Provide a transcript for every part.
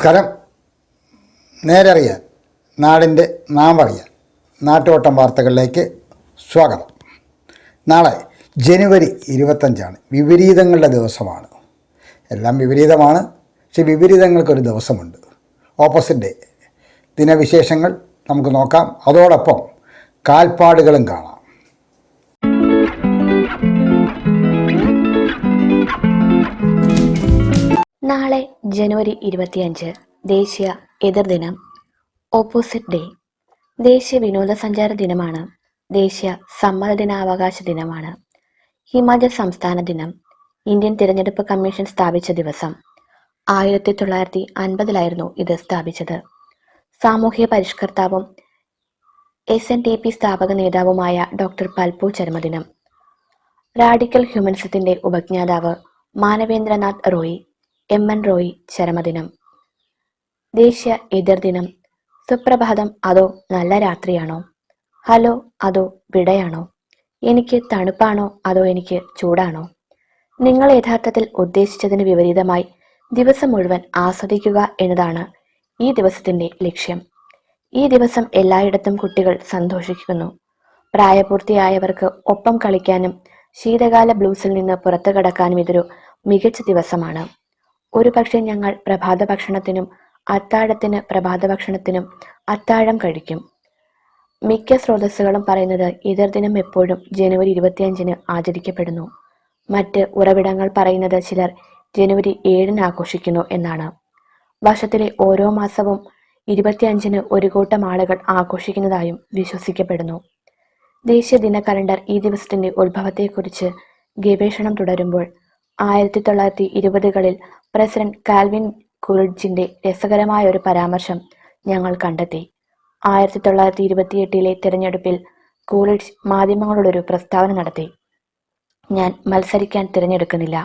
നമസ്കാരം. നേരെ നേരറിയാൻ നാടിന്റെ നാം അറിയാൻ നാട്ടുവട്ടം വാർത്തകളിലേക്ക് സ്വാഗതം. നാളെ ജനുവരി ഇരുപത്തഞ്ചാണ്. വിപരീതങ്ങളുടെ ദിവസമാണ്. എല്ലാം വിപരീതമാണ് പക്ഷെ വിപരീതങ്ങൾക്കൊരു ദിവസമുണ്ട്. Opposite day. ദിനവിശേഷങ്ങൾ നമുക്ക് നോക്കാം. അതോടൊപ്പം കാൽപ്പാടുകളും കാണാം. നാളെ ജനുവരി ഇരുപത്തിയഞ്ച് ദേശീയ എതിർ ദിനം ഓപ്പോസിറ്റ് ഡേ. ദേശീയ വിനോദസഞ്ചാര ദിനമാണ്. ദേശീയ സമ്മതദിനാവകാശ ദിനമാണ്. ഹിമാചൽ സംസ്ഥാന ദിനം. ഇന്ത്യൻ തിരഞ്ഞെടുപ്പ് കമ്മീഷൻ സ്ഥാപിച്ച ദിവസം. ആയിരത്തി തൊള്ളായിരത്തി അൻപതിലായിരുന്നു ഇത് സ്ഥാപിച്ചത്. സാമൂഹ്യ പരിഷ്കർത്താവും എസ് എൻ ടി പി സ്ഥാപക നേതാവുമായ ഡോക്ടർ പൽപു ചരമദിനം. റാഡിക്കൽ ഹ്യൂമൻസത്തിന്റെ ഉപജ്ഞാതാവ് മാനവേന്ദ്രനാഥ് റോയ് എം എൻ റോയ് ചരമദിനം. ദേശീയ എതിർദിനം സുപ്രഭാതം അതോ നല്ല രാത്രിയാണോ? ഹലോ അതോ വിടയാണോ? എനിക്ക് തണുപ്പാണോ? അതോ എനിക്ക് ചൂടാണോ? നിങ്ങൾ യഥാർത്ഥത്തിൽ ഉദ്ദേശിച്ചതിന് വിപരീതമായി ദിവസം മുഴുവൻ ആസ്വദിക്കുക എന്നതാണ് ഈ ദിവസത്തിന്റെ ലക്ഷ്യം. ഈ ദിവസം എല്ലായിടത്തും കുട്ടികൾ സന്തോഷിക്കുന്നു. പ്രായപൂർത്തിയായവർക്ക് ഒപ്പം കളിക്കാനും ശീതകാല ബ്ലൂസിൽ നിന്ന് പുറത്തു കടക്കാനും ഇതൊരു മികച്ച ദിവസമാണ്. ഒരു പക്ഷേ ഞങ്ങൾ പ്രഭാത ഭക്ഷണത്തിനും അത്താഴത്തിന് പ്രഭാത ഭക്ഷണത്തിനും അത്താഴം കഴിക്കും. മിക്ക സ്രോതസ്സുകളും പറയുന്നത് ഇതർ ദിനം എപ്പോഴും ജനുവരി ഇരുപത്തിയഞ്ചിന് ആചരിക്കപ്പെടുന്നു. മറ്റ് ഉറവിടങ്ങൾ പറയുന്നത് ചിലർ ജനുവരി ഏഴിന് ആഘോഷിക്കുന്നു എന്നാണ്. വർഷത്തിലെ ഓരോ മാസവും ഇരുപത്തിയഞ്ചിന് ഒരു കൂട്ടം ആളുകൾ ആഘോഷിക്കുന്നതായും വിശ്വസിക്കപ്പെടുന്നു. ദേശീയ ദിന കലണ്ടർ ഈ ദിവസത്തിന്റെ ഉത്ഭവത്തെക്കുറിച്ച് ഗവേഷണം തുടരുമ്പോൾ ആയിരത്തി തൊള്ളായിരത്തി ഇരുപതുകളിൽ പ്രസിഡന്റ് കാൽവിൻ കുറിഡ്ജിന്റെ രസകരമായ ഒരു പരാമർശം ഞങ്ങൾ കണ്ടെത്തി. ആയിരത്തി തൊള്ളായിരത്തി ഇരുപത്തിയെട്ടിലെ തിരഞ്ഞെടുപ്പിൽ കൂളിഡ്ജ് മാധ്യമങ്ങളോടൊരു പ്രസ്താവന നടത്തി. ഞാൻ മത്സരിക്കാൻ തിരഞ്ഞെടുക്കുന്നില്ല.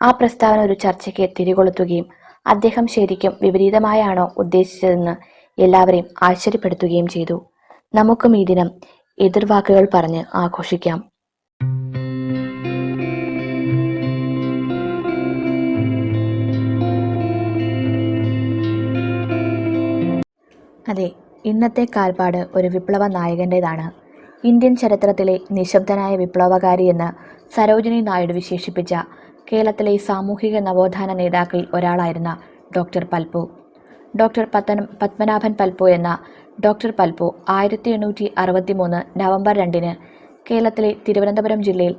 ആ പ്രസ്താവന ഒരു ചർച്ചയ്ക്ക് തിരികൊളുത്തുകയും അദ്ദേഹം ശരിക്കും വിപരീതമായാണോ ഉദ്ദേശിച്ചതെന്ന് എല്ലാവരെയും ആശ്ചര്യപ്പെടുത്തുകയും ചെയ്തു. നമുക്കും ഈ ദിനം എതിർവാക്കുകൾ പറഞ്ഞ് ആഘോഷിക്കാം. ഇന്നത്തെ കാൽപ്പാട് ഒരു വിപ്ലവ നായകന്റെതാണ് ഇന്ത്യൻ ചരിത്രത്തിലെ നിശബ്ദനായ വിപ്ലവകാരി എന്ന് സരോജിനി നായിഡു വിശേഷിപ്പിച്ച കേരളത്തിലെ സാമൂഹിക നവോത്ഥാന നേതാക്കളിൽ ഒരാളായിരുന്ന ഡോക്ടർ പൽപു ഡോക്ടർ പത്തനം പത്മനാഭൻ പൽപു എന്ന ഡോക്ടർ പൽപു ആയിരത്തി എണ്ണൂറ്റി അറുപത്തി മൂന്ന് നവംബർ രണ്ടിന് കേരളത്തിലെ തിരുവനന്തപുരം ജില്ലയിൽ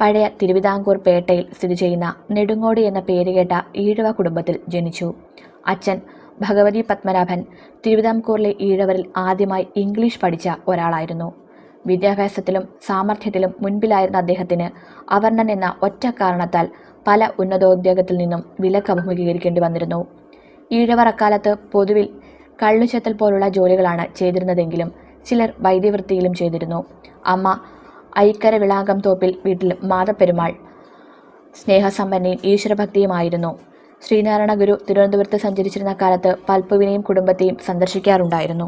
പഴയ തിരുവിതാംകൂർ പേട്ടയിൽ സ്ഥിതി ചെയ്യുന്ന നെടുങ്ങോടി എന്ന പേരുകേട്ട ഈഴവ കുടുംബത്തിൽ ജനിച്ചു. അച്ഛൻ ഭഗവതി പത്മനാഭൻ തിരുവിതാംകൂറിലെ ഈഴവരിൽ ആദ്യമായി ഇംഗ്ലീഷ് പഠിച്ച ഒരാളായിരുന്നു. വിദ്യാഭ്യാസത്തിലും സാമർഥ്യത്തിലും മുൻപിലായിരുന്ന അദ്ദേഹത്തിന് അവർണൻ എന്ന ഒറ്റ കാരണത്താൽ പല ഉന്നതോദ്യോഗത്തിൽ നിന്നും വിലക്ക് അഭിമുഖീകരിക്കേണ്ടി വന്നിരുന്നു. ഈഴവർ അക്കാലത്ത് പൊതുവിൽ കള്ളുചെത്തൽ പോലുള്ള ജോലികളാണ് ചെയ്തിരുന്നതെങ്കിലും ചിലർ വൈദ്യവൃത്തിയിലും ചെയ്തിരുന്നു. അമ്മ ഐക്കര വിളാങ്കം തോപ്പിൽ വീട്ടിൽ മാതപ്പെരുമാൾ സ്നേഹസമ്പന്നയും ഈശ്വരഭക്തിയുമായിരുന്നു. ശ്രീനാരായണ ഗുരു തിരുവനന്തപുരത്ത് സഞ്ചരിച്ചിരുന്ന കാലത്ത് പൽപ്പുവിനെയും കുടുംബത്തെയും സന്ദർശിക്കാറുണ്ടായിരുന്നു.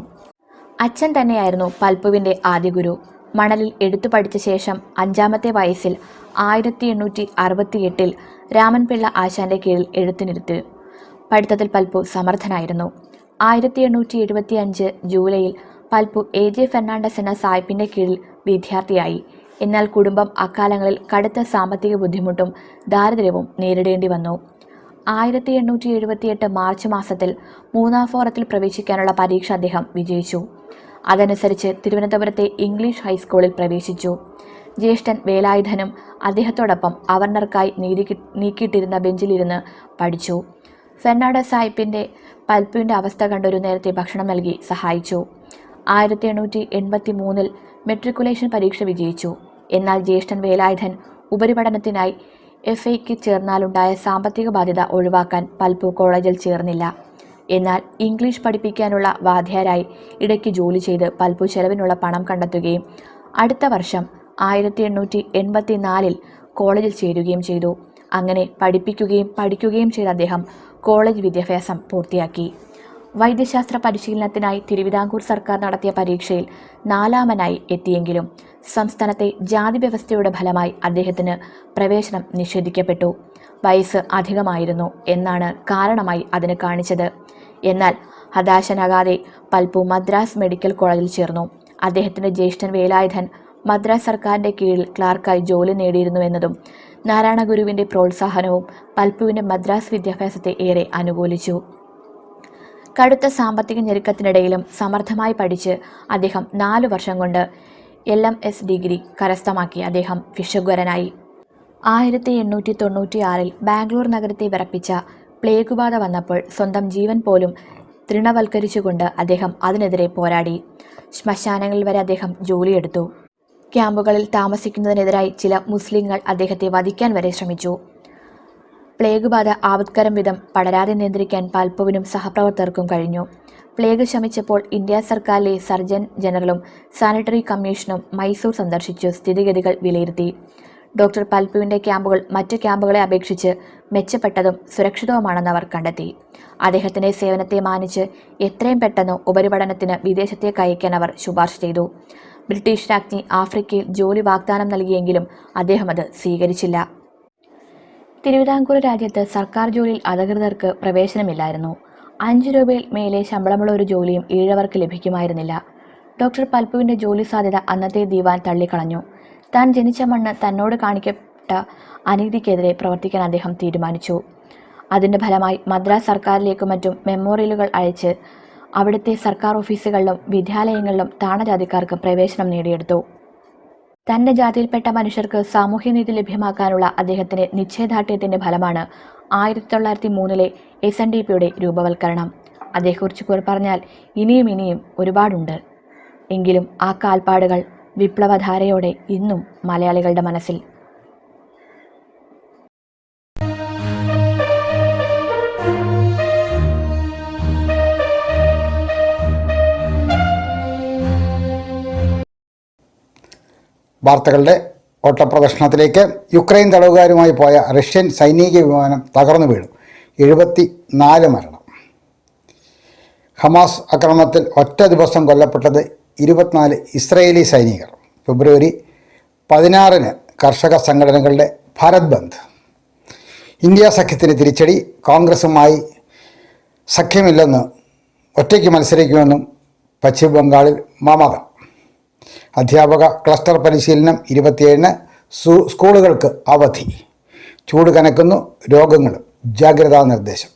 അച്ഛൻ തന്നെയായിരുന്നു പൽപ്പുവിന്റെ ആദ്യ ഗുരു. മണലിൽ എടുത്തു പഠിച്ച ശേഷം അഞ്ചാമത്തെ വയസ്സിൽ ആയിരത്തി എണ്ണൂറ്റി അറുപത്തി എട്ടിൽ രാമൻപിള്ള ആശാന്റെ കീഴിൽ എഴുത്തിനിരുത്തി പഠിത്തത്തിൽ പൽപ്പു സമർത്ഥനായിരുന്നു. ആയിരത്തി എണ്ണൂറ്റി എഴുപത്തി അഞ്ച് ജൂലൈയിൽ പൽപ്പു എ ജെ ഫെർണാണ്ടസ് എന്ന സായിപ്പിന്റെ കീഴിൽ വിദ്യാർത്ഥിയായി. എന്നാൽ കുടുംബം അക്കാലങ്ങളിൽ കടുത്ത സാമ്പത്തിക ബുദ്ധിമുട്ടും ദാരിദ്ര്യവും നേരിടേണ്ടി വന്നു. ആയിരത്തി എണ്ണൂറ്റി എഴുപത്തിയെട്ട് മാർച്ച് മാസത്തിൽ മൂന്നാം ഫോറത്തിൽ പ്രവേശിക്കാനുള്ള പരീക്ഷ അദ്ദേഹം വിജയിച്ചു. അതനുസരിച്ച് തിരുവനന്തപുരത്തെ ഇംഗ്ലീഷ് ഹൈസ്കൂളിൽ പ്രവേശിച്ചു. ജ്യേഷ്ഠൻ വേലായുധനും അദ്ദേഹത്തോടൊപ്പം അവർണർക്കായി നീതി നീക്കിയിട്ടിരുന്ന ബെഞ്ചിലിരുന്ന് പഠിച്ചു. ഫെർണാഡ സാഹിബിന്റെ പൽപ്പുവിന്റെ അവസ്ഥ കണ്ടൊരു നേരത്തെ ഭക്ഷണം നൽകി സഹായിച്ചു. ആയിരത്തി എണ്ണൂറ്റി എൺപത്തി മൂന്നിൽ മെട്രിക്കുലേഷൻ പരീക്ഷ വിജയിച്ചു. എന്നാൽ ജ്യേഷ്ഠൻ വേലായുധൻ ഉപരിപഠനത്തിനായി എഫ് ഐക്ക് ചേർന്നാലുണ്ടായ സാമ്പത്തിക ബാധ്യത ഒഴിവാക്കാൻ പൽപ്പു കോളേജിൽ ചേർന്നില്ല. എന്നാൽ ഇംഗ്ലീഷ് പഠിപ്പിക്കാനുള്ള വാധ്യാരായി ഇടയ്ക്ക് ജോലി ചെയ്ത് പൽപ്പു ചെലവിനുള്ള പണം കണ്ടെത്തുകയും അടുത്ത വർഷം ആയിരത്തി എണ്ണൂറ്റി എൺപത്തി നാലിൽ കോളേജിൽ ചേരുകയും ചെയ്തു. അങ്ങനെ പഠിപ്പിക്കുകയും പഠിക്കുകയും ചെയ്ത അദ്ദേഹം കോളേജ് വിദ്യാഭ്യാസം പൂർത്തിയാക്കി. വൈദ്യശാസ്ത്ര പരിശീലനത്തിനായി തിരുവിതാംകൂർ സർക്കാർ നടത്തിയ പരീക്ഷയിൽ നാലാമനായി എത്തിയെങ്കിലും സംസ്ഥാനത്തെ ജാതി വ്യവസ്ഥയുടെ ഫലമായി അദ്ദേഹത്തിന് പ്രവേശനം നിഷേധിക്കപ്പെട്ടു. വയസ്സ് അധികമായിരുന്നു എന്നാണ് കാരണമായി അതിന് കാണിച്ചത്. എന്നാൽ ഹതാശനാകാതെ പൽപ്പു മദ്രാസ് മെഡിക്കൽ കോളേജിൽ ചേർന്നു. അദ്ദേഹത്തിന്റെ ജ്യേഷ്ഠൻ വേലായുധൻ മദ്രാസ് സർക്കാരിന്റെ കീഴിൽ ക്ലാർക്കായി ജോലി നേടിയിരുന്നുവെന്നതും നാരായണ ഗുരുവിന്റെ പ്രോത്സാഹനവും പൽപ്പുവിന്റെ മദ്രാസ് വിദ്യാഭ്യാസത്തെ ഏറെ അനുകൂലിച്ചു. കടുത്ത സാമ്പത്തിക ഞെരുക്കത്തിനിടയിലും സമർത്ഥമായി പഠിച്ച് അദ്ദേഹം നാലു വർഷം കൊണ്ട് എൽ എം എസ് ഡിഗ്രി കരസ്ഥമാക്കി അദ്ദേഹം വിശ്വഗ്വരനായി ആയിരത്തി എണ്ണൂറ്റി തൊണ്ണൂറ്റി ആറിൽ ബാംഗ്ലൂർ നഗരത്തെ വിറപ്പിച്ച പ്ലേഗ് ബാധ വന്നപ്പോൾ സ്വന്തം ജീവൻ പോലും തൃണവൽക്കരിച്ചുകൊണ്ട് അദ്ദേഹം അതിനെതിരെ പോരാടി. ശ്മശാനങ്ങളിൽ വരെ അദ്ദേഹം ജോലിയെടുത്തു. ക്യാമ്പുകളിൽ താമസിക്കുന്നതിനെതിരായി ചില മുസ്ലിങ്ങൾ അദ്ദേഹത്തെ വധിക്കാൻ വരെ ശ്രമിച്ചു. പ്ലേഗ് ബാധ വിധം പടരാതെ നിയന്ത്രിക്കാൻ പാൽപ്പുവിനും സഹപ്രവർത്തകർക്കും കഴിഞ്ഞു. പ്ലേഗ് ശമിച്ചപ്പോൾ ഇന്ത്യ സർക്കാരിലെ സർജൻ ജനറലും സാനിറ്ററി കമ്മീഷനും മൈസൂർ സന്ദർശിച്ചു സ്ഥിതിഗതികൾ വിലയിരുത്തി. ഡോക്ടർ പൽപുവിന്റെ ക്യാമ്പുകൾ മറ്റ് ക്യാമ്പുകളെ അപേക്ഷിച്ച് മെച്ചപ്പെട്ടതും സുരക്ഷിതവുമാണെന്ന് അവർ കണ്ടെത്തി. അദ്ദേഹത്തിന്റെ സേവനത്തെ മാനിച്ച് എത്രയും പെട്ടെന്ന് ഉപരിപഠനത്തിന് വിദേശത്തേക്ക് അയക്കാൻ അവർ ശുപാർശ ചെയ്തു. ബ്രിട്ടീഷ് രാജ്ഞി ആഫ്രിക്കയിൽ ജോലി വാഗ്ദാനം നൽകിയെങ്കിലും അദ്ദേഹം അത് സ്വീകരിച്ചില്ല. തിരുവിതാംകൂർ രാജ്യത്ത് സർക്കാർ ജോലിയിൽ അധികൃതർക്ക് പ്രവേശനമില്ലായിരുന്നു. അഞ്ച് രൂപയിൽ മേലെ ശമ്പളമുള്ള ഒരു ജോലിയും ഈഴവർക്ക് ലഭിക്കുമായിരുന്നില്ല. ഡോക്ടർ പൽപ്പുവിന്റെ ജോലി സാധ്യത അന്നത്തെ ദീവാൻ തള്ളിക്കളഞ്ഞു. താൻ ജനിച്ച മണ്ണ് തന്നോട് കാണിക്കപ്പെട്ട അനീതിക്കെതിരെ പ്രവർത്തിക്കാൻ അദ്ദേഹം തീരുമാനിച്ചു. അതിന്റെ ഫലമായി മദ്രാസ് സർക്കാരിലേക്കും മറ്റും മെമ്മോറിയലുകൾ അയച്ച് അവിടുത്തെ സർക്കാർ ഓഫീസുകളിലും വിദ്യാലയങ്ങളിലും താണജാതിക്കാർക്ക് പ്രവേശനം നേടിയെടുത്തു. തന്റെ ജാതിയിൽപ്പെട്ട മനുഷ്യർക്ക് സാമൂഹ്യനീതി ലഭ്യമാക്കാനുള്ള അദ്ദേഹത്തിന്റെ നിശ്ചയദാർഢ്യത്തിന്റെ ഫലമാണ് ആയിരത്തി തൊള്ളായിരത്തി മൂന്നിലെ എസ് എൻ ഡി പിയുടെ രൂപവൽക്കരണം. അതേക്കുറിച്ച് പറഞ്ഞാൽ ഇനിയും ഇനിയും ഒരുപാടുണ്ട്. എങ്കിലും ആ കാൽപ്പാടുകൾ വിപ്ലവധാരയോടെ ഇന്നും മലയാളികളുടെ മനസ്സിൽ വാർത്തകളുടെ ഓട്ടപ്രദർശനത്തിലേക്ക് യുക്രൈൻ തടവുകാരുമായി പോയ റഷ്യൻ സൈനിക വിമാനം തകർന്നു വീണു. എഴുപത്തി നാല് മരണം. ഹമാസ് ആക്രമണത്തിൽ ഒറ്റ ദിവസം കൊല്ലപ്പെട്ടത് ഇരുപത്തിനാല് ഇസ്രയേലി സൈനികർ. ഫെബ്രുവരി പതിനാറിന് കർഷക സംഘടനകളുടെ ഭാരത് ബന്ദ്. ഇന്ത്യ സഖ്യത്തിന് തിരിച്ചടി കോൺഗ്രസുമായി സഖ്യമില്ലെന്ന് ഒറ്റയ്ക്ക് മത്സരിക്കുമെന്നും പശ്ചിമ ബംഗാളിൽ മമത. അധ്യാപക ക്ലസ്റ്റർ പരിശീലനം ഇരുപത്തിയേഴിന് സ്കൂളുകൾക്ക് അവധി. ചൂട് കനക്കുന്നു രോഗങ്ങൾ ജാഗ്രതാ നിർദ്ദേശം.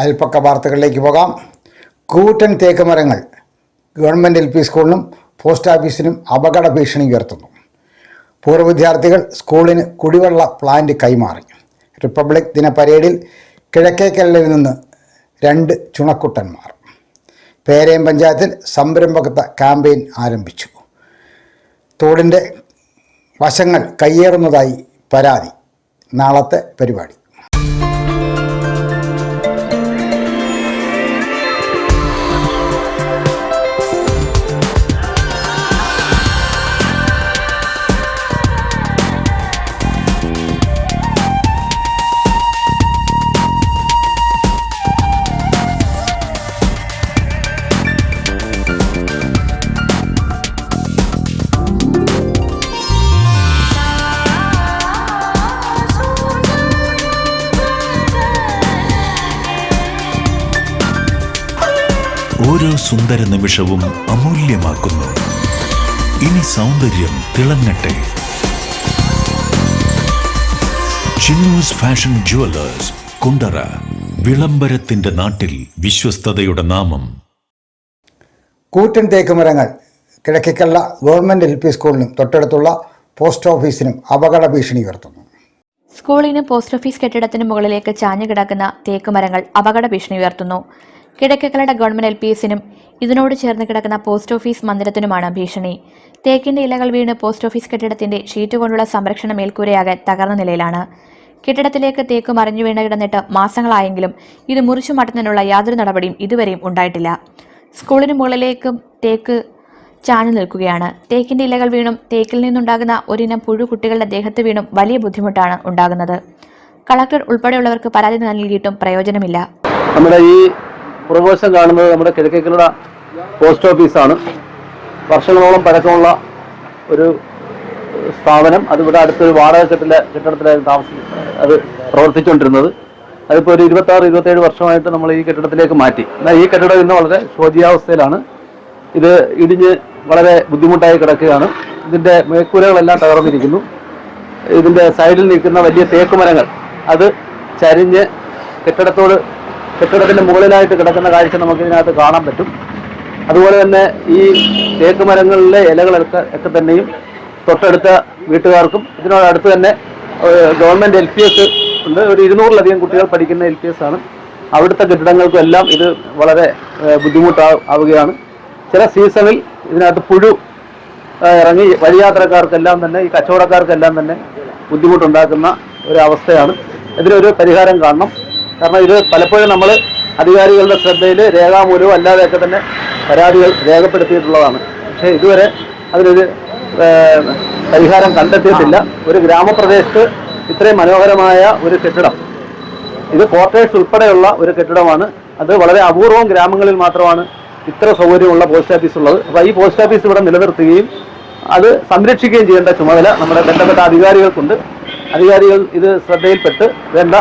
അയൽപ്പക്ക വാർത്തകളിലേക്ക് പോകാം. കൂറ്റൻ തേക്ക് മരങ്ങൾ ഗവൺമെന്റ് എൽ പി സ്കൂളിനും പോസ്റ്റ് ഓഫീസിനും അപകട ഭീഷണി ഉയർത്തുന്നു. പൂർവ വിദ്യാർത്ഥികൾ സ്കൂളിന് കുടിവെള്ള പ്ലാന്റ് കൈമാറി. റിപ്പബ്ലിക് ദിന പരേഡിൽ കിഴക്കേക്കല്ലിൽ നിന്ന് രണ്ട് ചുണക്കുട്ടന്മാർ. പേരയം പഞ്ചായത്തിൽ സംരംഭകത്വ ക്യാമ്പയിൻ ആരംഭിച്ചു. തോടിന്റെ വശങ്ങൾ കയ്യേറുന്നതായി പരാതി. നാളത്തെ പരിപാടി. ഓരോ സുന്ദര നിമിഷവും അമൂല്യമാക്കുന്നു. ഇനി സൗന്ദര്യം തിളങ്ങട്ടെ. ചിന്നൂസ് ഫാഷൻ ജുവലേഴ്സ് കുണ്ടറ വിളംബരത്തിന്റെ നാട്ടിൽ വിശ്വസ്തതയുടെ നാമം. കൂറ്റൻ തേക്കുമരങ്ങൾ കിഴക്കിക്കള്ള ഗവൺമെന്റ് എൽ പി സ്കൂളിനും തൊട്ടടുത്തുള്ള പോസ്റ്റ് ഓഫീസിനും അപകട ഭീഷണി ഉയർത്തുന്നു. സ്കൂളിനും പോസ്റ്റ് ഓഫീസ് കെട്ടിടത്തിന് മുകളിലേക്ക് ചാഞ്ഞു കിടക്കുന്ന തേക്കുമരങ്ങൾ അപകട ഭീഷണി ഉയർത്തുന്നു. കിഴക്കക്കലയുടെ ഗവൺമെന്റ് എൽ പി എസിനും ഇതിനോട് ചേർന്ന് കിടക്കുന്ന പോസ്റ്റ് ഓഫീസ് മന്ദിരത്തിനുമാണ് ഭീഷണി. തേക്കിന്റെ ഇലകൾ വീണ് പോസ്റ്റ് ഓഫീസ് കെട്ടിടത്തിന്റെ ഷീറ്റ് കൊണ്ടുള്ള സംരക്ഷണ മേൽക്കൂരയാകെ തകർന്ന നിലയിലാണ്. കെട്ടിടത്തിലേക്ക് തേക്ക് മറിഞ്ഞു വീണ് കിടന്നിട്ട് മാസങ്ങളായെങ്കിലും ഇത് മുറിച്ചു മാറ്റുന്നതിനുള്ള യാതൊരു നടപടിയും ഇതുവരെയും ഉണ്ടായിട്ടില്ല. സ്കൂളിന് മുകളിലേക്കും തേക്ക് ചാഞ്ഞു നിൽക്കുകയാണ്. തേക്കിന്റെ ഇലകൾ വീണും തേക്കിൽ നിന്നുണ്ടാകുന്ന ഒരിനം പുഴു കുട്ടികളുടെ ദേഹത്ത് വീണും വലിയ ബുദ്ധിമുട്ടാണ് ഉണ്ടാകുന്നത്. കളക്ടർ ഉൾപ്പെടെയുള്ളവർക്ക് പരാതി നൽകിയിട്ടും പ്രയോജനമില്ല. നമ്മുടെ ഈ പുറകുവശം കാണുന്നത് നമ്മുടെ കിഴക്കേക്കലട പോസ്റ്റ് ഓഫീസാണ്. വർഷങ്ങളോളം പഴക്കമുള്ള ഒരു സ്ഥാപനം. അതിവിടെ അടുത്തൊരു വാടക കെട്ടിലെ കെട്ടിടത്തിലായിരുന്നു താമസി അത് പ്രവർത്തിച്ചുകൊണ്ടിരുന്നത്. അതിപ്പോൾ ഒരു ഇരുപത്താറ് ഇരുപത്തേഴ് വർഷമായിട്ട് നമ്മൾ ഈ കെട്ടിടത്തിലേക്ക് മാറ്റി. എന്നാൽ ഈ കെട്ടിടം ഇന്ന് വളരെ ശോചിയാവസ്ഥയിലാണ്. ഇത് ഇടിഞ്ഞ് വളരെ ബുദ്ധിമുട്ടായി കിടക്കുകയാണ്. ഇതിന്റെ മേക്കൂരകളെല്ലാം തകർന്നിരിക്കുന്നു. ഇതിന്റെ സൈഡിൽ നിൽക്കുന്ന വലിയ തേക്കുമരങ്ങൾ അത് ചരിഞ്ഞ് കെട്ടിടത്തോട് കെട്ടിടത്തിന്റെ മുകളിലായിട്ട് കിടക്കുന്ന കാഴ്ച നമുക്ക് ഇതിനകത്ത് കാണാൻ പറ്റും. അതുപോലെ തന്നെ ഈ തേക്ക് മരങ്ങളിലെ ഇലകളൊക്കെ ഒക്കെ തന്നെയും തൊട്ടടുത്ത വീട്ടുകാർക്കും ഇതിനോടടുത്ത് തന്നെ ഗവൺമെന്റ് എൽ പി എസ് ഉണ്ട്. ഒരു ഇരുന്നൂറിലധികം കുട്ടികൾ പഠിക്കുന്ന എൽ പി എസ് ആണ്. അവിടുത്തെ കെട്ടിടങ്ങൾക്കും എല്ലാം ഇത് വളരെ ബുദ്ധിമുട്ടാവുകയാണ് ചില സീസണിൽ ഇതിനകത്ത് പുഴു ഇറങ്ങി വഴിയാത്രക്കാർക്കെല്ലാം തന്നെ ഈ കച്ചവടക്കാർക്കെല്ലാം തന്നെ ബുദ്ധിമുട്ടുണ്ടാക്കുന്ന ഒരു അവസ്ഥയാണ് ഇതിനൊരു പരിഹാരം കാണണം. കാരണം ഇത് പലപ്പോഴും നമ്മൾ അധികാരികളുടെ ശ്രദ്ധയിൽ രേഖാമൂലവും അല്ലാതെയൊക്കെ തന്നെ പരാതികൾ രേഖപ്പെടുത്തിയിട്ടുള്ളതാണ്. പക്ഷേ ഇതുവരെ അതിനൊരു പരിഹാരം കണ്ടെത്തിയിട്ടില്ല. ഒരു ഗ്രാമപ്രദേശത്ത് ഇത്രയും മനോഹരമായ ഒരു കെട്ടിടം ഇത് ക്വാർട്ടേഴ്സ് ഉൾപ്പെടെയുള്ള ഒരു കെട്ടിടമാണ്. അത് വളരെ അപൂർവം ഗ്രാമങ്ങളിൽ മാത്രമാണ് ഇത്ര സൗകര്യമുള്ള പോസ്റ്റ് ഓഫീസ് ഉള്ളത്. അപ്പോൾ ഈ പോസ്റ്റ് ഓഫീസ് ഇവിടെ നിലനിർത്തുകയും അത് സംരക്ഷിക്കുകയും ചെയ്യേണ്ട ചുമതല നമ്മുടെ ബന്ധപ്പെട്ട അധികാരികൾക്കുണ്ട്. അധികാരികൾ ഇത് ശ്രദ്ധയിൽപ്പെട്ട് വേണ്ട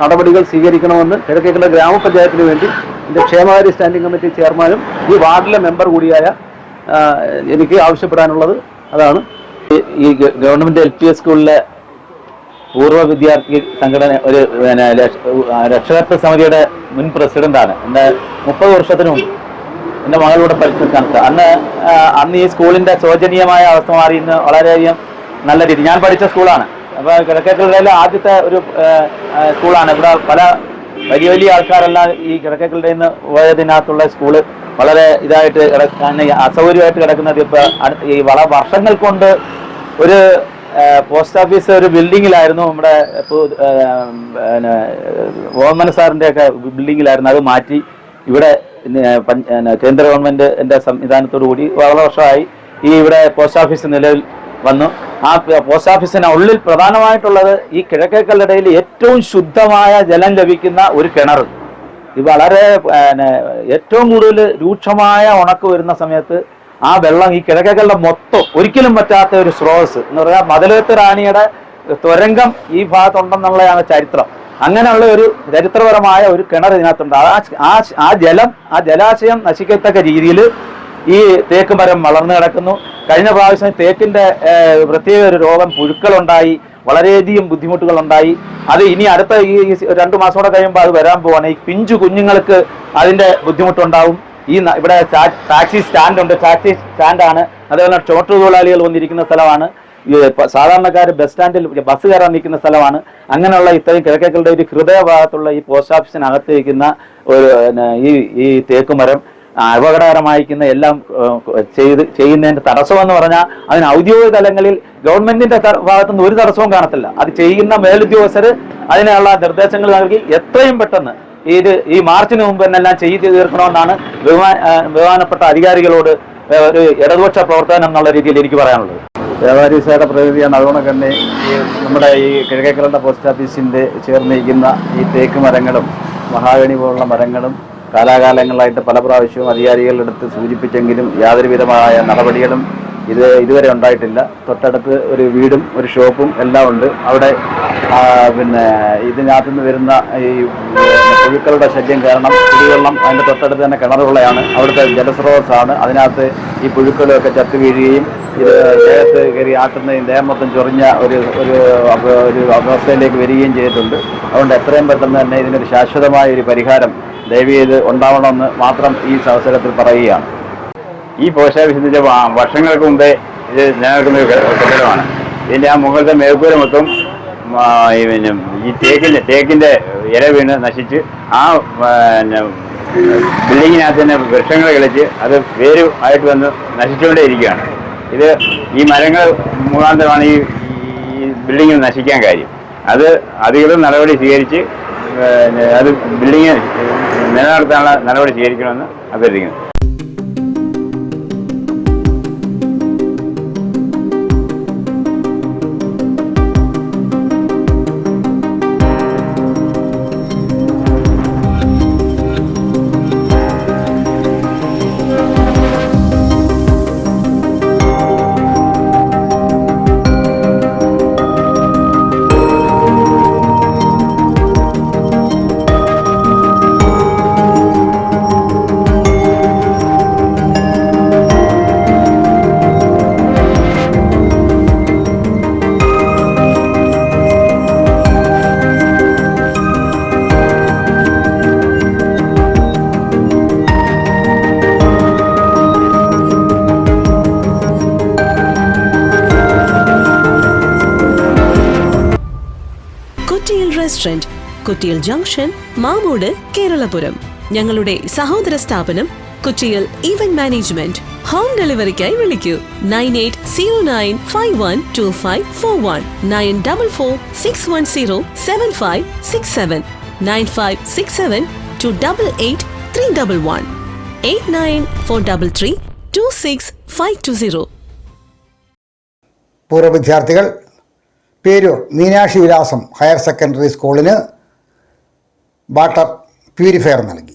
നടപടികൾ സ്വീകരിക്കണമെന്ന് കിഴക്കേക്കുള്ള ഗ്രാമപഞ്ചായത്തിന് വേണ്ടി എന്റെ ക്ഷേമകാര്യ സ്റ്റാൻഡിംഗ് കമ്മിറ്റി ചെയർമാനും ഈ വാർഡിലെ മെമ്പർ കൂടിയായ എനിക്ക് ആവശ്യപ്പെടാനുള്ളത് അതാണ്. ഈ- ഗവൺമെന്റ് എൽ പി എസ് സ്കൂളിലെ പൂർവ വിദ്യാർത്ഥി സംഘടന ഒരു പിന്നെ സമിതിയുടെ മുൻ പ്രസിഡന്റാണ്. എന്റെ മുപ്പത് വർഷത്തിന് മുമ്പ് എന്റെ മകളുടെ പഠിച്ചിട്ടാണ് അന്ന് അന്ന് ഈ സ്കൂളിന്റെ ശോചനീയമായ അവസ്ഥ മാറി. ഇന്ന് വളരെയധികം നല്ല രീതി ഞാൻ പഠിച്ച സ്കൂളാണ്. അപ്പോൾ കിഴക്കേക്കളുടെ ആദ്യത്തെ ഒരു സ്കൂളാണ്. ഇവിടെ പല വലിയ വലിയ ആൾക്കാരെല്ലാം ഈ കിഴക്കേക്കളുടെ നിന്ന് പോയതിനകത്തുള്ള സ്കൂൾ വളരെ ഇതായിട്ട് കിടക്കാൻ അസൗകര്യമായിട്ട് കിടക്കുന്നത് ഇപ്പൊ ഈ വള വർഷങ്ങൾ കൊണ്ട് ഒരു പോസ്റ്റ് ഓഫീസ് ഒരു ബിൽഡിങ്ങിലായിരുന്നു നമ്മുടെ ഓമന സാറിന്റെ ഒക്കെ ബിൽഡിങ്ങിലായിരുന്നു. അത് മാറ്റി ഇവിടെ കേന്ദ്ര ഗവൺമെന്റ് ഗവൺമെന്റിന്റെ സംവിധാനത്തോടു കൂടി വളരെ വർഷമായി ഈ ഇവിടെ പോസ്റ്റ് ഓഫീസ് നിലവിൽ വന്നു. ആ പോസ്റ്റ് ഓഫീസിന് ഉള്ളിൽ പ്രധാനമായിട്ടുള്ളത് ഈ കിഴക്കേക്കല്ലടയിൽ ഏറ്റവും ശുദ്ധമായ ജലം ലഭിക്കുന്ന ഒരു കിണർ. ഇത് വളരെ ഏറ്റവും കൂടുതൽ രൂക്ഷമായ ഉണക്ക് വരുന്ന സമയത്ത് ആ വെള്ളം ഈ കിഴക്കേക്കല്ലട മൊത്തം ഒരിക്കലും പറ്റാത്ത ഒരു സ്രോതസ് എന്ന് പറയാ മതിലകത്ത് റാണിയുടെ തുരങ്കം ഈ ഭാഗത്തുണ്ടെന്നുള്ളതാണ് ചരിത്രം. അങ്ങനെയുള്ള ഒരു ചരിത്രപരമായ ഒരു കിണർ ഇതിനകത്തുണ്ട്. ആ ആ ആ ജലം ആ ജലാശയം നശിക്കത്തക്ക രീതിയിൽ ഈ തേക്ക് മരം വളർന്നു കിടക്കുന്നു. കഴിഞ്ഞ പ്രാവശ്യം തേക്കിന്റെ പ്രത്യേക ഒരു രോഗം പുഴുക്കളുണ്ടായി. വളരെയധികം ബുദ്ധിമുട്ടുകൾ ഉണ്ടായി അത് ഇനി അടുത്ത ഈ രണ്ടു മാസം കൂടെ കഴിയുമ്പോൾ അത് വരാൻ പോവാണ്. ഈ പിഞ്ചു കുഞ്ഞുങ്ങൾക്ക് അതിന്റെ ബുദ്ധിമുട്ടുണ്ടാവും. ഈ ഇവിടെ ടാക്സി സ്റ്റാൻഡ് ഉണ്ട് ടാക്സി സ്റ്റാൻഡാണ്. അതേപോലെ ചോട്ടു തൊഴിലാളികൾ വന്നിരിക്കുന്ന സ്ഥലമാണ്. സാധാരണക്കാർ ബസ് സ്റ്റാൻഡിൽ ബസ് കയറാൻ നിൽക്കുന്ന സ്ഥലമാണ്. അങ്ങനെയുള്ള ഇത്രയും കിഴക്കേക്കളുടെ ഒരു ഹൃദയഭാഗത്തുള്ള ഈ പോസ്റ്റ് ഓഫീസിനകത്തിരിക്കുന്ന ഒരു ഈ ഈ തേക്കുമരം അപകടകരമായിരിക്കുന്ന എല്ലാം ചെയ്ത് ചെയ്യുന്നതിന്റെ തടസ്സം എന്ന് പറഞ്ഞാൽ അതിന് ഔദ്യോഗിക തലങ്ങളിൽ ഗവൺമെന്റിന്റെ ഭാഗത്തു നിന്ന് ഒരു തടസ്സവും കാണത്തില്ല. അത് ചെയ്യുന്ന മേലുദ്യോഗസ്ഥർ അതിനുള്ള നിർദ്ദേശങ്ങൾ നൽകി എത്രയും പെട്ടെന്ന് ഇത് ഈ മാർച്ചിന് മുമ്പ് തന്നെ എല്ലാം ചെയ്ത് തീർക്കണമെന്നാണ് ബഹുമാ ബഹുമാനപ്പെട്ട അധികാരികളോട് ഒരു ഇടതുപക്ഷ പ്രവർത്തനം എന്നുള്ള രീതിയിൽ എനിക്ക് പറയാനുള്ളത്. വ്യാപാരീസയുടെ പ്രതിനിധിയാണ് അതുകൊണ്ട് തന്നെ ഈ നമ്മുടെ ഈ കിഴക്കേക്കരണ്ട പോസ്റ്റ് ഓഫീസിന്റെ ചേർന്നിരിക്കുന്ന ഈ തേക്ക് മരങ്ങളും മഹാഗണി പോലുള്ള മരങ്ങളും കാലാകാലങ്ങളായിട്ട് പല പ്രാവശ്യവും അധികാരികളുടെ അടുത്ത് സൂചിപ്പിച്ചെങ്കിലും യാതൊരുവിധമായ നടപടികളും ഇത് ഇതുവരെ ഉണ്ടായിട്ടില്ല. തൊട്ടടുത്ത് ഒരു വീടും ഒരു ഷോപ്പും എല്ലാം ഉണ്ട്. അവിടെ പിന്നെ ഇതിനകത്തു നിന്ന് വരുന്ന ഈ പുഴുക്കളുടെ ശല്യം കാരണം കുടിവെള്ളം അതിന്റെ തൊട്ടടുത്ത് തന്നെ കിണറുകളെയാണ് അവിടുത്തെ ജലസ്രോതസ്സാണ് അതിനകത്ത് ഈ പുഴുക്കളൊക്കെ ചത്തു വീഴുകയും ഇത് ദേഹത്ത് കയറി ആട്ടുന്നതും ദേഹം മൊത്തം ചൊറിഞ്ഞ ഒരു ഒരു ഒരു അവസ്ഥയിലേക്ക് വരികയും ചെയ്തിട്ടുണ്ട്. അതുകൊണ്ട് എത്രയും പെട്ടെന്ന് തന്നെ ഇതിനൊരു ശാശ്വതമായ ഒരു പരിഹാരം ദയവ് ഉണ്ടാവണമെന്ന് മാത്രം ഈ അവസരത്തിൽ പറയുകയാണ്. ഈ പോസ്റ്റ് വർഷങ്ങൾക്ക് മുമ്പേ ഇത് നിലനിൽക്കുന്ന ഒരു കെട്ടിടമാണ്. ഇതിന്റെ ആ മുകളിലത്തെ മേൽക്കൂര മൊത്തം പിന്നെ ഈ തേക്കിന്റെ തേക്കിന്റെ ഇല വീണ് നശിച്ച് ആ പിന്നെ ബിൽഡിങ്ങിനകത്ത് തന്നെ വൃക്ഷങ്ങൾ കളിച്ച് അത് വേര് ആയിട്ട് വന്ന് നശിച്ചുകൊണ്ടേ ഇരിക്കുകയാണ് ഇത് ഈ മരങ്ങൾ മുഖാന്തരമാണ് ഈ ഈ ബിൽഡിങ്ങിൽ നശിക്കാൻ കാര്യം. അത് അധികൃതർ നടപടി സ്വീകരിച്ച് അത് ബിൽഡിങ് നിലനിർത്താനുള്ള നടപടി സ്വീകരിക്കണമെന്ന് അഭ്യർത്ഥിക്കുന്നു. റെസ്റ്റോറന്റ് കുറ്റിയിൽ ജംഗ്ഷൻ മാമൂട് കേരളപുരം. ഞങ്ങളുടെ സഹോദര സ്ഥാപനം കൊച്ചിയിൽ ഇവന്റ് മാനേജ്മെന്റ് ഹോം ഡെലിവറിക്കായി വിളിക്കൂ. Nine eight zero nine five one two five four one. Nine double four six one zero seven five six seven. Nine five six seven two double eight three double one. Eight nine four double three two six five two zero പൂർവ വിദ്യാർത്ഥികൾ പേരൂർ മീനാക്ഷി വിലാസം higher secondary സ്കൂളിന് water purifier നൽകി.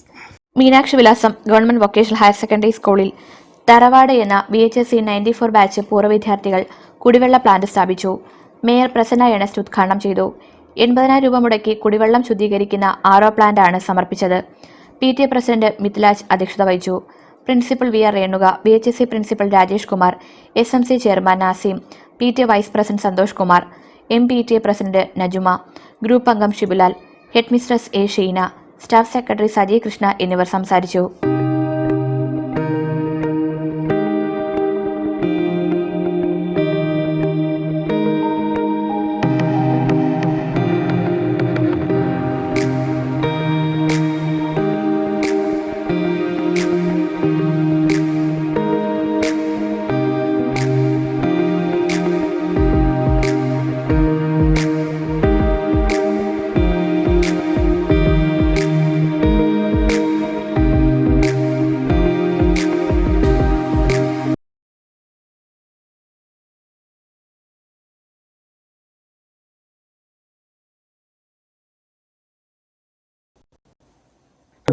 മീനാക്ഷി വിലാസം government vocational higher secondary സ്കൂളിൽ തറവാട് എന്ന B H S C ninety four batch പൂർവ വിദ്യാർത്ഥികൾ കുടിവെള്ള പ്ലാന്റ് സ്ഥാപിച്ചു. മേയർ പ്രസന്ന എണസ്റ്റ് ഉദ്ഘാടനം ചെയ്തു. എൺപതിനായിരം രൂപ മുടക്കി കുടിവെള്ളം ശുദ്ധീകരിക്കുന്ന ആറോ പ്ലാന്റ് ആണ് സമർപ്പിച്ചത്. P T A president Mithilaj അധ്യക്ഷത വഹിച്ചു. Principal V R Renuka B H S C principal Rajesh Kumar S M C chairman Nasim P T A vice president Santhosh Kumar M P T A president Najuma group അംഗം Shibulal head mistress A Sheena staff secretary Sajay Krishna എന്നിവർ സംസാരിച്ചു.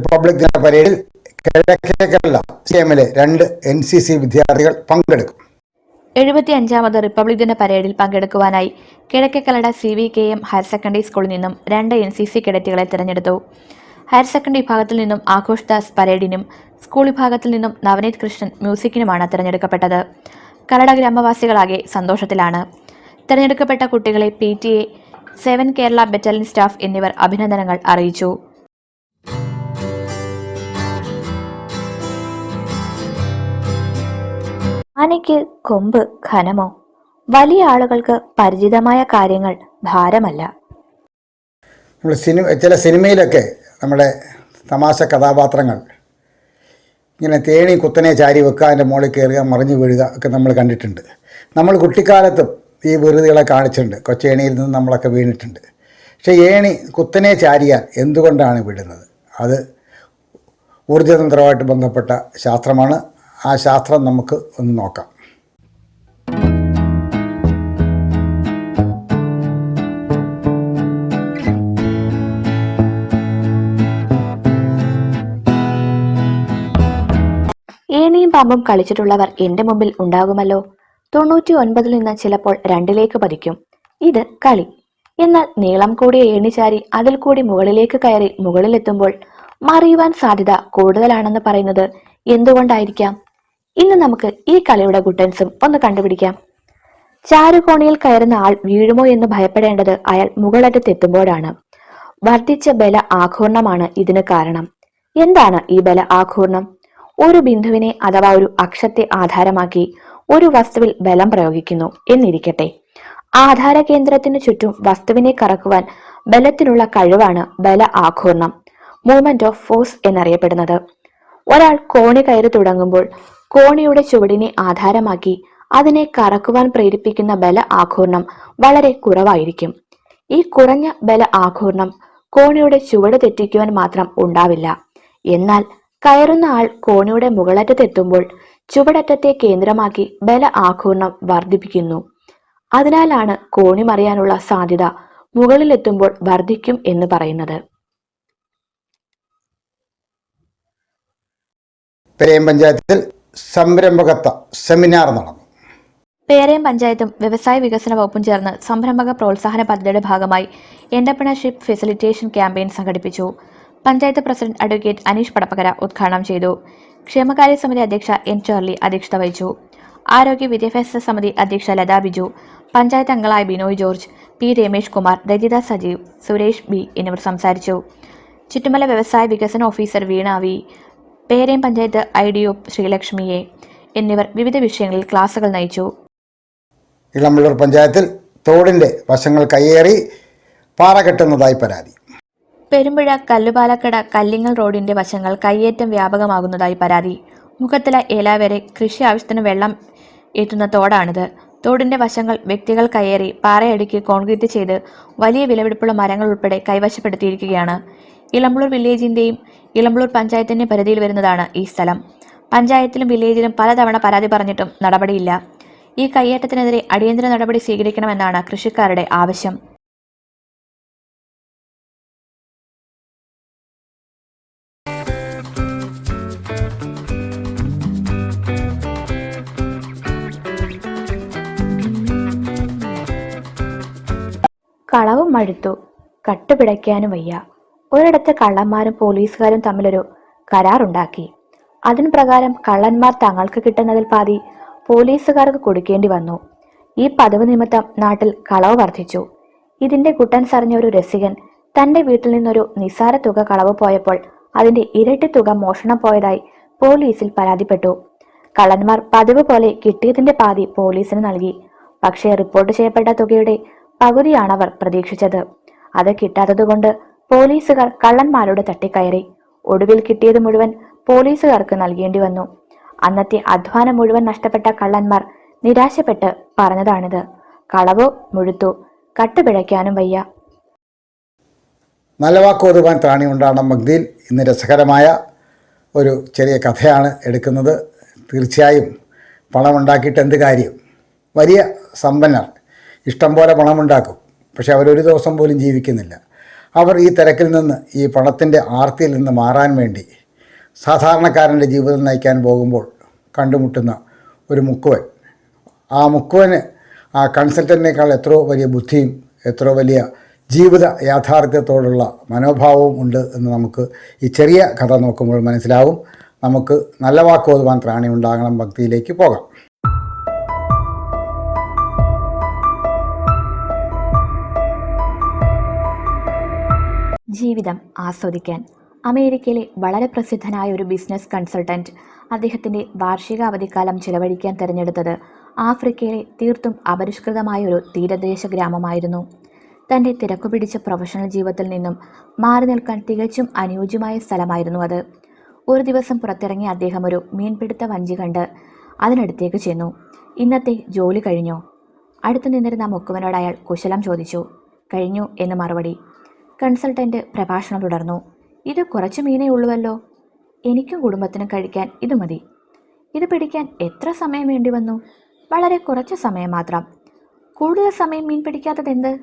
Republic ദിന പരേഡിൽ കിഴക്കേ Kerala C എമ്മിലെ രണ്ട് N C C വിദ്യാർത്ഥികൾ പങ്കെടുക്കും. എഴുപത്തി അഞ്ചാമത് റിപ്പബ്ലിക് ദിന പരേഡിൽ പങ്കെടുക്കുവാനായി Kizhakkekallada C V K M higher secondary സ്കൂളിൽ നിന്നും രണ്ട് എൻ സി സി കേഡറ്റുകളെ തിരഞ്ഞെടുത്തു. ഹയർ സെക്കൻഡറി വിഭാഗത്തിൽ നിന്നും ആഘോഷ് ദാസ് പരേഡിനും സ്കൂൾ വിഭാഗത്തിൽ നിന്നും നവനീത് കൃഷ്ണൻ മ്യൂസിക്കിനുമാണ് തിരഞ്ഞെടുക്കപ്പെട്ടത്. കലട ഗ്രാമവാസികളാകെ സന്തോഷത്തിലാണ്. തിരഞ്ഞെടുക്കപ്പെട്ട കുട്ടികളെ P T A seven Kerala battalion staff എന്നിവർ അഭിനന്ദനങ്ങൾ അറിയിച്ചു. ആനയ്ക്ക് കൊമ്പ് ഘനമോ വലിയ ആളുകൾക്ക് പരിചിതമായ കാര്യങ്ങൾ ഭാരമല്ല. നമ്മൾ സിനിമ ചില സിനിമയിലൊക്കെ നമ്മുടെ തമാശ കഥാപാത്രങ്ങൾ ഇങ്ങനെ തേണി കുത്തനെ ചാരി വെക്കുക അതിന്റെ മുകളിൽ കയറുക മറിഞ്ഞു വീഴുക ഒക്കെ നമ്മൾ കണ്ടിട്ടുണ്ട്. നമ്മൾ കുട്ടിക്കാലത്തും ഈ വെറുതികളെ കാണിച്ചിട്ടുണ്ട്. കൊച്ചേണിയിൽ നിന്ന് നമ്മളൊക്കെ വീണിട്ടുണ്ട്. പക്ഷേ ഏണി കുത്തനെ ചാരിയാൽ എന്തുകൊണ്ടാണ് വിടുന്നത് അത് ഊർജതന്ത്രമായിട്ട് ബന്ധപ്പെട്ട ശാസ്ത്രമാണ്. ആ ശാസ്ത്രം നമുക്ക് ഒന്ന് നോക്കാം. ഏണിയും പാമ്പും കളിച്ചിട്ടുള്ളവർ എന്റെ മുമ്പിൽ ഉണ്ടാകുമല്ലോ. തൊണ്ണൂറ്റി ഒൻപതിൽ നിന്ന് ചിലപ്പോൾ രണ്ടിലേക്ക് പതിക്കും. ഇത് കളി. എന്നാൽ നീളം കൂടിയ ഏണിചാരി അതിൽ കൂടി മുകളിലേക്ക് കയറി മുകളിലെത്തുമ്പോൾ മറിയുവാൻ സാധ്യത കൂടുതലാണെന്ന് പറയുന്നത് എന്തുകൊണ്ടായിരിക്കാം? ഇന്ന് നമുക്ക് ഈ കളിയുടെ ഗുട്ടൻസും ഒന്ന് കണ്ടുപിടിക്കാം. ചാരുകോണിയിൽ കയറുന്ന ആൾ വീഴുമോ എന്ന് ഭയപ്പെടേണ്ടത് അയാൾ മുകളറ്റത്തെത്തുമ്പോഴാണ് വർദ്ധിച്ച ബല ആഘൂർണമാണ് ഇതിന് കാരണം. എന്താണ് ഈ ബല ആഘൂർണം? ഒരു ബിന്ദുവിനെ അഥവാ ഒരു അക്ഷത്തെ ആധാരമാക്കി ഒരു വസ്തുവിൽ ബലം പ്രയോഗിക്കുന്നു എന്നിരിക്കട്ടെ. ആധാര കേന്ദ്രത്തിന് ചുറ്റും വസ്തുവിനെ കറക്കുവാൻ ബലത്തിനുള്ള കഴിവാണ് ബല ആഘൂർണം മൂവ്മെന്റ് ഓഫ് ഫോഴ്സ് എന്നറിയപ്പെടുന്നത്. ഒരാൾ കോണി കയറി തുടങ്ങുമ്പോൾ കോണിയുടെ ചുവടിനെ ആധാരമാക്കി അതിനെ കറക്കുവാൻ പ്രേരിപ്പിക്കുന്ന ബല ആഘൂർണം വളരെ കുറവായിരിക്കും. ഈ കുറഞ്ഞ ബല ആഘൂർണം കോണിയുടെ ചുവട് തെറ്റിക്കുവാൻ മാത്രം ഉണ്ടാവില്ല. എന്നാൽ കയറുന്ന ആൾ കോണിയുടെ മുകളറ്റത്തെത്തുമ്പോൾ ചുവടറ്റത്തെ കേന്ദ്രമാക്കി ബല ആഘൂർണം വർദ്ധിപ്പിക്കുന്നു. അതിനാലാണ് കോണി മറിയാനുള്ള സാധ്യത മുകളിലെത്തുമ്പോൾ വർദ്ധിക്കും എന്ന് പറയുന്നത്. പ്രേം പഞ്ചായത്തിൽ സംരംഭകത്വ സെമിനാർ നടന്നു. പേരയം പഞ്ചായത്തും വ്യവസായ വികസന വകുപ്പും ചേർന്ന് സംരംഭക പ്രോത്സാഹന പദ്ധതിയുടെ ഭാഗമായി എന്റർപ്രണർഷിപ്പ് ഫെസിലിറ്റേഷൻ ക്യാമ്പയിൻ സംഘടിപ്പിച്ചു. പഞ്ചായത്ത് പ്രസിഡന്റ് അഡ്വക്കേറ്റ് അനീഷ് പടപ്പകര ഉദ്ഘാടനം ചെയ്തു. ക്ഷേമകാര്യ സമിതി അധ്യക്ഷ എൻ ചാർലി അധ്യക്ഷത വഹിച്ചു. ആരോഗ്യ വിദ്യാഭ്യാസ സമിതി അധ്യക്ഷ ലതാ ബിജു. പഞ്ചായത്ത് അംഗങ്ങളായ Binoy George P Ramesh Kumar Rajitha Sajeev Suresh B എന്നിവർ സംസാരിച്ചു. ചുറ്റുമല വ്യവസായ വികസന officer Veena V Perayam panchayat I D O ശ്രീലക്ഷ്മിയെ എന്നിവർ വിവിധ വിഷയങ്ങളിൽ ക്ലാസുകൾ നയിച്ചു. ഇളമ്പള്ളൂർ പഞ്ചായത്തിൽ തോടിന്റെ വശങ്ങൾ കയ്യേറി പാറ കെട്ടുന്നതായി പരാതി. പെരുമ്പുഴ കല്ലുപാലക്കട കല്ലിങ്ങൽ റോഡിന്റെ വശങ്ങൾ കയ്യേറ്റം വ്യാപകമാകുന്നതായി പരാതി. മുഖത്തില ഏല വരെ കൃഷി ആവശ്യത്തിന് വെള്ളം എത്തുന്ന തോടാണിത്. തോടിന്റെ വശങ്ങൾ വ്യക്തികൾ കയറി പാറയടുക്കി കോൺക്രീറ്റ് ചെയ്ത് വലിയ വിലപിടിപ്പുള്ള മരങ്ങൾ ഉൾപ്പെടെ കൈവശപ്പെടുത്തിയിരിക്കുകയാണ്. ഇളമ്പളൂർ വില്ലേജിന്റെയും ഇളമ്പളൂർ പഞ്ചായത്തിന്റെ പരിധിയിൽ വരുന്നതാണ് ഈ സ്ഥലം. പഞ്ചായത്തിലും വില്ലേജിലും പലതവണ പരാതി പറഞ്ഞിട്ടും നടപടിയില്ല. ഈ കയ്യേറ്റത്തിനെതിരെ അടിയന്തര നടപടി സ്വീകരിക്കണമെന്നാണ് കൃഷിക്കാരുടെ ആവശ്യം. മടുത്തു. കട്ടുപിടയ്ക്കാനും വയ്യ. ഒരിടത്ത് കള്ളന്മാരും പോലീസുകാരും തമ്മിലൊരു കരാറുണ്ടാക്കി. അതിന് പ്രകാരം കള്ളന്മാർ തങ്ങൾക്ക് കിട്ടുന്നതിൽ പാതി പോലീസുകാർക്ക് കൊടുക്കേണ്ടി വന്നു. ഈ പതിവ് നിമിത്തം നാട്ടിൽ കളവ് വർദ്ധിച്ചു. ഇതിന്റെ കുട്ടൻ സറിഞ്ഞ ഒരു രസികൻ തന്റെ വീട്ടിൽ നിന്നൊരു നിസാര തുക കളവ് പോയപ്പോൾ അതിന്റെ ഇരട്ടി തുക മോഷണം പോയതായി പോലീസിൽ പരാതിപ്പെട്ടു. കള്ളന്മാർ പതിവ് പോലെ കിട്ടിയതിന്റെ പാതി പോലീസിന് നൽകി. പക്ഷേ റിപ്പോർട്ട് ചെയ്യപ്പെട്ട തുകയുടെ പകുതിയാണവർ പ്രതീക്ഷിച്ചത്. അത് കിട്ടാത്തതുകൊണ്ട് പോലീസുകാർ കള്ളന്മാരോട് തട്ടിക്കയറി. ഒടുവിൽ കിട്ടിയത് മുഴുവൻ പോലീസുകാർക്ക് നൽകേണ്ടി വന്നു. അന്നത്തെ അധ്വാനം മുഴുവൻ നഷ്ടപ്പെട്ട കള്ളന്മാർ നിരാശപ്പെട്ട് പറഞ്ഞതാണിത്. കളവ് മുഴുത്തു കട്ടുപിഴയ്ക്കാനും വയ്യ. നല്ല വാക്ക് ഒതുവാൻ ത്രാണി ഉണ്ടാകണം മഗ്ദിയിൽ ഇന്ന് രസകരമായ ഒരു ചെറിയ കഥയാണ് എടുക്കുന്നത്. തീർച്ചയായും പണമുണ്ടാക്കിയിട്ട് എന്ത് കാര്യം? വലിയ സമ്പന്നർ. ഇഷ്ടം പോലെ പണമുണ്ടാക്കും. പക്ഷെ അവരൊരു ദിവസം പോലും ജീവിക്കുന്നില്ല. അവർ ഈ തിരക്കിൽ നിന്ന് ഈ പണത്തിന്റെ ആർത്തിയിൽ നിന്ന് മാറാൻ വേണ്ടി സാധാരണക്കാരന്റെ ജീവിതം നയിക്കാൻ പോകുമ്പോൾ കണ്ടുമുട്ടുന്ന ഒരു മുക്കുവൻ. ആ മുക്കുവന് ആ കൺസൾട്ടന്റിനേക്കാൾ എത്രയോ വലിയ ബുദ്ധിയും എത്രയോ വലിയ ജീവിത യാഥാർത്ഥ്യത്തോടുള്ള മനോഭാവവും ഉണ്ട് എന്ന് നമുക്ക് ഈ ചെറിയ കഥ നോക്കുമ്പോൾ മനസ്സിലാവും. നമുക്ക് നല്ല വാക്കോതുവാൻ ത്രാണി ഉണ്ടാകണം ഭക്തിയിലേക്ക് പോകാം. ജീവിതം ആസ്വദിക്കാൻ. അമേരിക്കയിലെ വളരെ പ്രസിദ്ധനായ ഒരു ബിസിനസ് കൺസൾട്ടന്റ് അദ്ദേഹത്തിന്റെ വാർഷിക അവധിക്കാലം ചിലവഴിക്കാൻ തിരഞ്ഞെടുത്തത് ആഫ്രിക്കയിലെ തീർത്തും അപരിഷ്കൃതമായ ഒരു തീരദേശ ഗ്രാമമായിരുന്നു. തന്റെ തിരക്കുപിടിച്ച പ്രൊഫഷണൽ ജീവിതത്തിൽ നിന്നും മാറി നിൽക്കാൻ തികച്ചും അനുയോജ്യമായ സ്ഥലമായിരുന്നു അത്. ഒരു ദിവസം പുറത്തിറങ്ങിയ അദ്ദേഹം ഒരു മീൻപിടുത്ത വഞ്ചി കണ്ട് അതിനടുത്തേക്ക് ചെന്നു. ഇന്നത്തെ ജോലി കഴിഞ്ഞോ? അടുത്തു നിന്നിരുന്ന മുക്കുവനോട് അയാൾ കുശലം ചോദിച്ചു. കഴിഞ്ഞു എന്ന് മറുപടി. കൺസൾട്ടന്റ് പ്രഭാഷണം തുടർന്നു. ഇത് കുറച്ച് മീനേ ഉള്ളുവല്ലോ. എനിക്കും കുടുംബത്തിനും കഴിക്കാൻ ഇത് മതി. ഇത് പിടിക്കാൻ എത്ര സമയം വേണ്ടി വന്നു? വളരെ കുറച്ച് സമയം മാത്രം. കൂടുതൽ സമയം മീൻ പിടിക്കാത്തത് എന്ത്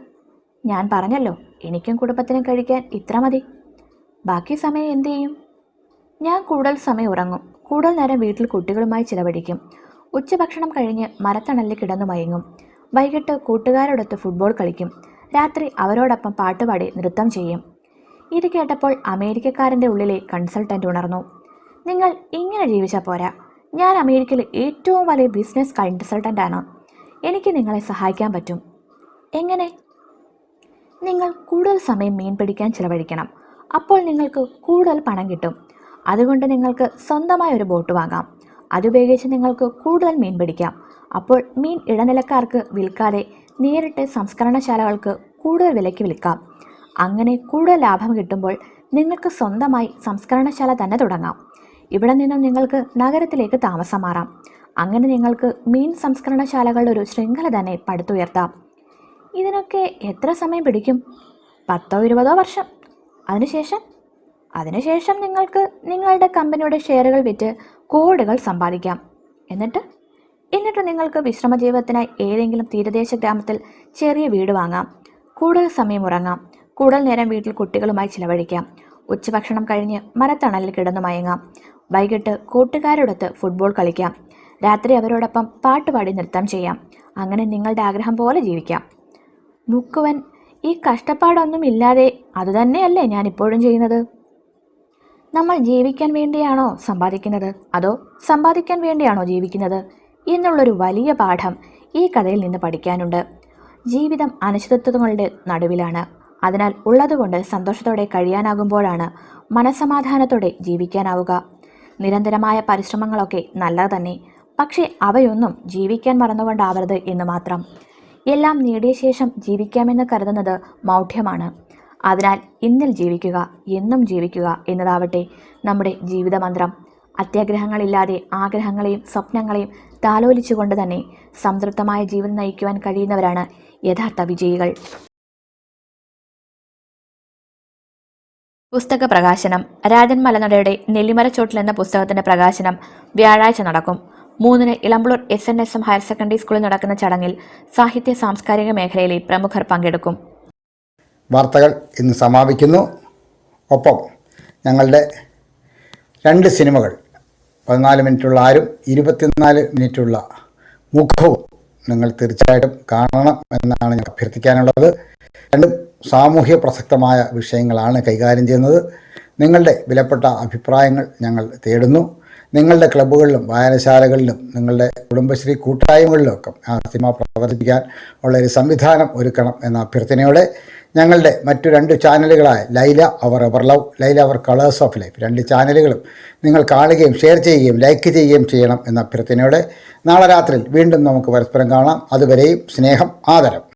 ഞാൻ പറഞ്ഞല്ലോ എനിക്കും കുടുംബത്തിനും കഴിക്കാൻ ഇത്ര മതി. ബാക്കി സമയം എന്തു ചെയ്യും? ഞാൻ കൂടുതൽ സമയം ഉറങ്ങും. കൂടുതൽ നേരം വീട്ടിൽ കുട്ടികളുമായി ചിലവഴിക്കും. ഉച്ചഭക്ഷണം കഴിഞ്ഞ് മരത്തണലിൽ കിടന്നു മയങ്ങും വൈകിട്ട് കൂട്ടുകാരോടൊത്ത് ഫുട്ബോൾ കളിക്കും. രാത്രി അവരോടൊപ്പം പാട്ടുപാടി നൃത്തം ചെയ്യും. ഇത് കേട്ടപ്പോൾ അമേരിക്കക്കാരന്റെ ഉള്ളിലെ കൺസൾട്ടന്റ് ഉണർന്നു. നിങ്ങൾ ഇങ്ങനെ ജീവിച്ചാൽ പോരാ. ഞാൻ അമേരിക്കയിലെ ഏറ്റവും വലിയ ബിസിനസ് കൺസൾട്ടന്റാണ്. എനിക്ക് നിങ്ങളെ സഹായിക്കാൻ പറ്റും. എങ്ങനെ? നിങ്ങൾ കൂടുതൽ സമയം മീൻ പിടിക്കാൻ ചിലവഴിക്കണം. അപ്പോൾ നിങ്ങൾക്ക് കൂടുതൽ പണം കിട്ടും. അതുകൊണ്ട് നിങ്ങൾക്ക് സ്വന്തമായ ഒരു ബോട്ട് വാങ്ങാം. അതുപയോഗിച്ച് നിങ്ങൾക്ക് കൂടുതൽ മീൻ പിടിക്കാം. അപ്പോൾ മീൻ ഇടനിലക്കാർക്ക് വിൽക്കാതെ നേരിട്ട് സംസ്കരണശാലകൾക്ക് കൂടുതൽ വിലയ്ക്ക് വിൽക്കാം. അങ്ങനെ കൂടുതൽ ലാഭം കിട്ടുമ്പോൾ നിങ്ങൾക്ക് സ്വന്തമായി സംസ്കരണശാല തന്നെ തുടങ്ങാം. ഇവിടെ നിന്നും നിങ്ങൾക്ക് നഗരത്തിലേക്ക് താമസം മാറാം. അങ്ങനെ നിങ്ങൾക്ക് മീൻ സംസ്കരണശാലകളുടെ ഒരു ശൃംഖല തന്നെ പടുത്തുയർത്താം. ഇതിനൊക്കെ എത്ര സമയം പിടിക്കും? പത്തോ ഇരുപതോ വർഷം. അതിനുശേഷം? അതിനുശേഷം നിങ്ങൾക്ക് നിങ്ങളുടെ കമ്പനിയുടെ ഷെയറുകൾ വിറ്റ് കോടികൾ സമ്പാദിക്കാം. എന്നിട്ട് എന്നിട്ട് നിങ്ങൾക്ക് വിശ്രമ ജീവിതത്തിനായി ഏതെങ്കിലും തീരദേശ ഗ്രാമത്തിൽ ചെറിയ വീട് വാങ്ങാം. കൂടുതൽ സമയം ഉറങ്ങാം. കൂടുതൽ നേരം വീട്ടിൽ കുട്ടികളുമായി ചിലവഴിക്കാം. ഉച്ചഭക്ഷണം കഴിഞ്ഞ് മരത്തണലിൽ കിടന്നു മയങ്ങാം. വൈകിട്ട് കൂട്ടുകാരോടൊത്ത് ഫുട്ബോൾ കളിക്കാം. രാത്രി അവരോടൊപ്പം പാട്ടുപാടി നൃത്തം ചെയ്യാം. അങ്ങനെ നിങ്ങളുടെ ആഗ്രഹം പോലെ ജീവിക്കാം. മുക്കുവൻ ഈ കഷ്ടപ്പാടൊന്നും ഇല്ലാതെ അതുതന്നെയല്ലേ ഞാൻ ഇപ്പോഴും ചെയ്യുന്നത്? നമ്മൾ ജീവിക്കാൻ വേണ്ടിയാണോ സമ്പാദിക്കുന്നത്? അതോ സമ്പാദിക്കാൻ വേണ്ടിയാണോ ജീവിക്കുന്നത്? എന്നുള്ളൊരു വലിയ പാഠം ഈ കഥയിൽ നിന്ന് പഠിക്കാനുണ്ട്. ജീവിതം അനിശ്ചിതത്വങ്ങളുടെ നടുവിലാണ്. അതിനാൽ ഉള്ളതുകൊണ്ട് സന്തോഷത്തോടെ കഴിയാനാകുമ്പോഴാണ് മനസമാധാനത്തോടെ ജീവിക്കാനാവുക. നിരന്തരമായ പരിശ്രമങ്ങളൊക്കെ നല്ലത് തന്നെ. പക്ഷേ അവയൊന്നും ജീവിക്കാൻ മറന്നുകൊണ്ടാവരുത് എന്ന് മാത്രം. എല്ലാം നേടിയ ശേഷം ജീവിക്കാമെന്ന് കരുതുന്നത് മൗഢ്യമാണ്. അതിനാൽ ഇന്നിൽ ജീവിക്കുക എന്നും ജീവിക്കുക എന്നതാവട്ടെ നമ്മുടെ ജീവിതമന്ത്രം. അത്യാഗ്രഹങ്ങളില്ലാതെ ആഗ്രഹങ്ങളെയും സ്വപ്നങ്ങളെയും താലോലിച്ചുകൊണ്ട് തന്നെ സംതൃപ്തമായ ജീവിതം നയിക്കുവാൻ കഴിയുന്നവരാണ് യഥാർത്ഥ വിജയികൾ. പുസ്തക പ്രകാശനം. രാജൻ മലനടയുടെ നെല്ലിമരച്ചോട്ടിൽ എന്ന പുസ്തകത്തിന്റെ പ്രകാശനം വ്യാഴാഴ്ച നടക്കും. മൂന്നിന് Elampalloor S N S M higher secondary സ്കൂളിൽ നടക്കുന്ന ചടങ്ങിൽ സാഹിത്യ സാംസ്കാരിക മേഖലയിലെ പ്രമുഖർ പങ്കെടുക്കും. വാർത്തകൾ ഇന്ന് സമാപിക്കുന്നു. ഒപ്പം ഞങ്ങളുടെ രണ്ട് സിനിമകൾ പതിനാല് മിനിറ്റുള്ള ആരും ഇരുപത്തിനാല് മിനിറ്റുള്ള മുഖവും നിങ്ങൾ തീർച്ചയായിട്ടും കാണണം എന്നാണ് ഞാൻ അഭ്യർത്ഥിക്കാനുള്ളത്. രണ്ടും സാമൂഹ്യ പ്രസക്തമായ വിഷയങ്ങളാണ് കൈകാര്യം ചെയ്യുന്നത്. നിങ്ങളുടെ വിലപ്പെട്ട അഭിപ്രായങ്ങൾ ഞങ്ങൾ തേടുന്നു. നിങ്ങളുടെ ക്ലബ്ബുകളിലും വായനശാലകളിലും നിങ്ങളുടെ കുടുംബശ്രീ കൂട്ടായ്മകളിലും ഒക്കെ ആ സിനിമ പ്രദർശിപ്പിക്കാൻ ഉള്ള ഒരു സംവിധാനം ഒരുക്കണം എന്ന അഭ്യർത്ഥനയോടെ ഞങ്ങളുടെ മറ്റു രണ്ട് ചാനലുകളായ ലൈല അവർ അവർ love Laila our colours of life. രണ്ട് ചാനലുകളും നിങ്ങൾ കാണുകയും ഷെയർ ചെയ്യുകയും ലൈക്ക് ചെയ്യുകയും ചെയ്യണം എന്ന അഭ്യർത്ഥനയോടെ നാളെ രാത്രിയിൽ വീണ്ടും നമുക്ക് പരസ്പരം കാണാം. അതുവരെയും സ്നേഹം ആദരം.